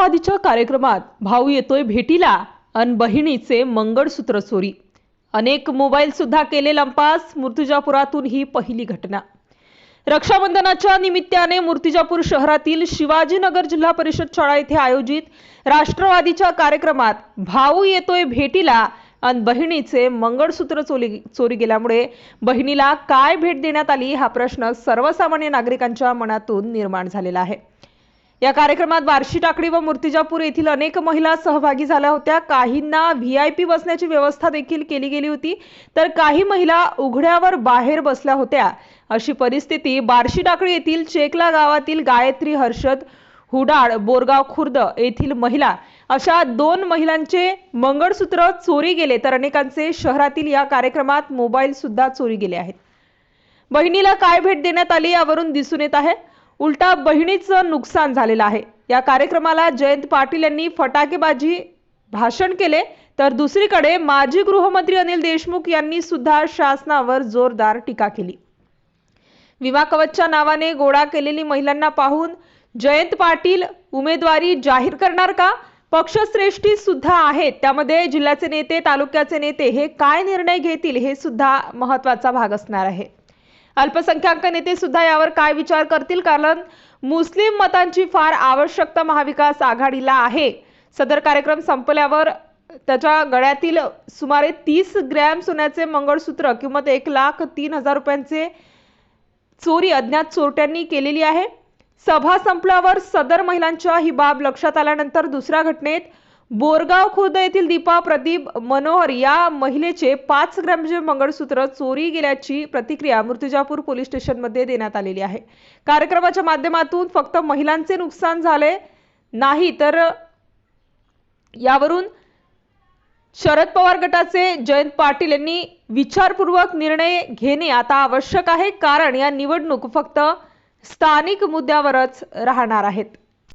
राष्ट्रवादीच्या कार्यक्रमात भाऊ येतोय भेटीला अन बहिणीचे मंगळसूत्र चोरी. अनेक मोबाईल सुद्धा केले लंपास मूर्तिजापुरातून ही पहिली घटना. रक्षाबंधनाच्या निमित्ताने मूर्तिजापूर शहरातील शिवाजीनगर जिल्हा परिषद शाळा येथे आयोजित राष्ट्रवादीच्या कार्यक्रमात भाऊ येतोय भेटीला अन बहिणीचे मंगळसूत्र चोरी चोरी गेल्यामुळे बहिणीला काय भेट देण्यात आली हा प्रश्न सर्वसामान्य नागरिकांच्या मनातून निर्माण झालेला आहे. या कार्यक्रमात बार्शी टाकळी व मूर्तिजापूर येथील अनेक महिला सहभागी झाल्या होत्या. काहींना व्ही आय पी बसण्याची व्यवस्था देखील केली गेली होती. तर काही महिला उघड्यावर बाहेर बसल्या होत्या. अशी परिस्थिती बार्शी टाकळी येथील चेकला गावातील गायत्री हर्षद हुडाळ बोरगाव खुर्द येथील महिला अशा दोन महिलांचे मंगळसूत्र चोरी गेले तर अनेकांचे शहरातील या कार्यक्रमात मोबाईल सुद्धा चोरी गेले आहेत. बहिणीला काय भेट देण्यात आली यावरून दिसून येत आहे. उलटा बहिणीचं नुकसान झालेलं आहे. या कार्यक्रमाला जयंत पाटील यांनी फटाकेबाजी भाषण केले. तर दुसरीकडे माजी गृहमंत्री अनिल देशमुख यांनी सुद्धा शासनावर जोरदार टीका केली. विमा कवचच्या नावाने गोळा केलेली महिलांना पाहून जयंत पाटील उमेदवारी जाहीर करणार का? पक्षश्रेष्ठी सुद्धा आहेत. त्यामध्ये जिल्ह्याचे नेते तालुक्याचे नेते हे काय निर्णय घेतील हे सुद्धा महत्त्वाचा भाग असणार आहे. अल्पसंख्याक नेते सुद्धा यावर काय विचार करतील? कारण मुस्लिम मतांची फार आवश्यकता महाविकास आघाडीला आहे. सदर कार्यक्रम संपल्यावर त्याच्या गळ्यातील सुमारे तीस ग्रॅम सोन्याचे मंगळसूत्र किंमत एक लाख तीन हजार रुपयांचे चोरी अज्ञात चोरट्यांनी केलेली आहे. सभा संपल्यावर सदर महिलांच्या ही बाब लक्षात आल्यानंतर दुसऱ्या घटनेत बोरगाव खुर्द येथील दीपा प्रदीप मनोहर या महिलेचे पाच ग्रॅमचे मंगळसूत्र चोरी गेल्याची प्रतिक्रिया मूर्तिजापूर पोलीस स्टेशनमध्ये देण्यात आलेली आहे. कार्यक्रमाच्या माध्यमातून फक्त महिलांचे नुकसान झाले नाही तर यावरून शरद पवार गटाचे जयंत पाटील यांनी विचारपूर्वक निर्णय घेणे आता आवश्यक आहे. कारण या निवडणूक फक्त स्थानिक मुद्द्यावरच राहणार आहेत.